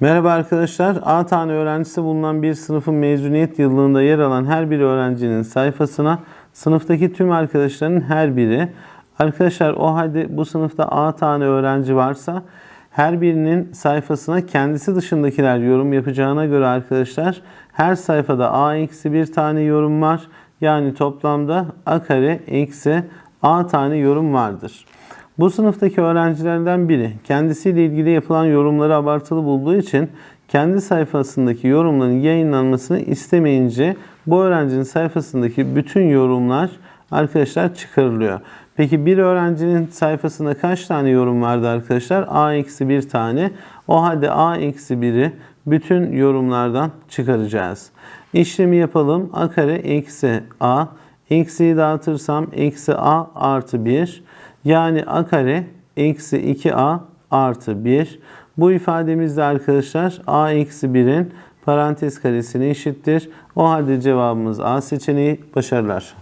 Merhaba arkadaşlar. A tane öğrencisi bulunan bir sınıfın mezuniyet yılında yer alan her bir öğrencinin sayfasına sınıftaki tüm arkadaşların her biri Arkadaşlar o halde bu sınıfta A tane öğrenci varsa her birinin sayfasına kendisi dışındakiler yorum yapacağına göre arkadaşlar her sayfada A eksi bir tane yorum var. Yani toplamda A kare eksi A tane yorum vardır. Bu sınıftaki öğrencilerden biri kendisiyle ilgili yapılan yorumları abartılı bulduğu için kendi sayfasındaki yorumların yayınlanmasını istemeyince bu öğrencinin sayfasındaki bütün yorumlar arkadaşlar çıkarılıyor. Peki bir öğrencinin sayfasında kaç tane yorum vardı arkadaşlar? A eksi bir tane. O halde A eksi 1'i bütün yorumlardan çıkaracağız. İşlemi yapalım. A kare eksi A. Eksiyi dağıtırsam eksi A artı 1. Yani A kare eksi 2A artı 1. Bu ifademizde arkadaşlar A eksi 1'in parantez karesine eşittir. O halde cevabımız A seçeneği. Başarılar.